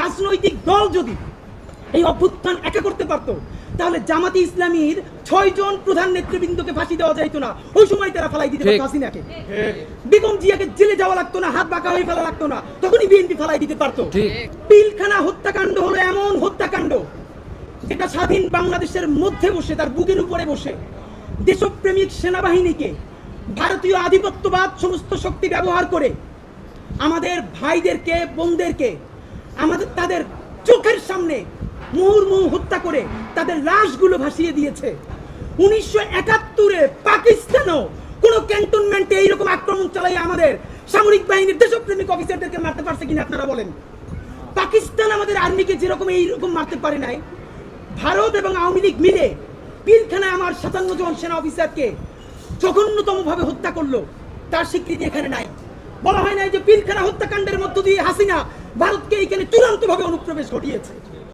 রাজনৈতিক দল যদি এই অভ্যুত্থান একা করতে পারতো তাহলে জামাতি ইসলামীর ছয় জন প্রধান নেতৃবৃন্দকে ফাঁসি দেওয়া যাইতো না। ওই সময় তারা ফালাই দিতে পারতো হাসিনাকে। বেগম জিয়াকে জেলে যাওয়া লাগতো না হাত বাঁকা হয়ে ফেলা লাগতো না তখনই বিএনপি ফালাই দিতে পারতো। পিলখানা হত্যাকাণ্ড হলো এমন হত্যাকাণ্ড যেটা স্বাধীন বাংলাদেশের মধ্যে বসে তার বুকের উপরে বসে দেশপ্রেমিক সেনাবাহিনীকে ভারতীয় আধিপত্যবাদ সমস্ত শক্তি ব্যবহার করে আমাদের ভাইদেরকে বোনদেরকে আমাদের, তাদের চোখের সামনে মুহুর্মুহু হত্যা করে তাদের লাশগুলো ভাসিয়ে দিয়েছে। উনিশশো একাত্তরে পাকিস্তানও কোনো ক্যান্টনমেন্টে এইরকম আক্রমণ চালাই আমাদের সামরিক বাহিনীর দেশপ্রেমিক অফিসারদেরকে মারতে পারছে কিনা আপনারা বলেন। পাকিস্তান আমাদের আর্মিকে যেরকম এইরকম মারতে পারে নাই, ভারত এবং আওয়ামী লীগ মিলে পিলখানায় আমার সাতান্ন জন সেনা অফিসারকে জঘন্যতম ভাবে হত্যা করল, তার স্বীকৃতি এখানে নাই। বলা হয় নাই যে পিলখানা হত্যাকাণ্ডের মধ্য দিয়ে হাসিনা ভারতকে এইখানে চূড়ান্ত ভাবে অনুপ্রবেশ ঘটিয়েছে।